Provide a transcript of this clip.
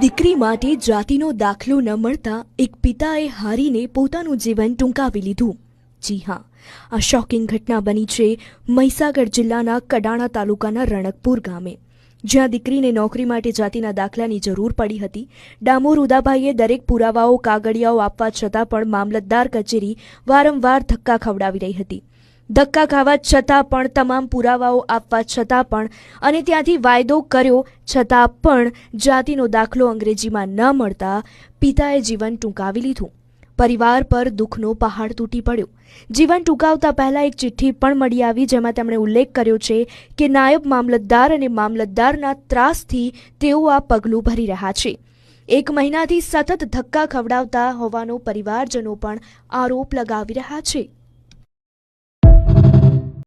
દીકરી માટે જાતિનો દાખલો ન મળતા એક પિતાએ હારીને પોતાનું જીવન ટૂંકાવી લીધું. જી હા, આ શોકિંગ ઘટના બની છે મહીસાગર જિલ્લાના કડાણા તાલુકાના રણકપુર ગામે. જ્યાં દીકરીને નોકરી માટે જાતિના દાખલાની જરૂર પડી હતી. ડામોર ઉદાભાઈએ દરેક પુરાવાઓ, કાગળિયાઓ આપવા છતાં પણ મામલતદાર કચેરી વારંવાર ધક્કા ખવડાવી રહી હતી. ધક્કા ખાવા છતાં પણ તમામ પુરાવાઓ આપવા છતાં પણ અને ત્યાંથી વાયદો કર્યો છતાં પણ જાતિનો દાખલો અંગ્રેજીમાં ન મળતા પિતાએ જીવન ટૂંકાવી લીધું. પરિવાર પર દુઃખનો પહાડ તૂટી પડ્યો. જીવન ટૂંકાવતા પહેલાં એક ચિઠ્ઠી પણ મળી આવી જેમાં તેમણે ઉલ્લેખ કર્યો છે કે નાયબ મામલતદાર અને મામલતદારના ત્રાસથી તેઓ આ પગલું ભરી રહ્યા છે. એક મહિનાથી સતત ધક્કા ખવડાવતા હોવાનો પરિવારજનો પણ આરોપ લગાવી રહ્યા છે.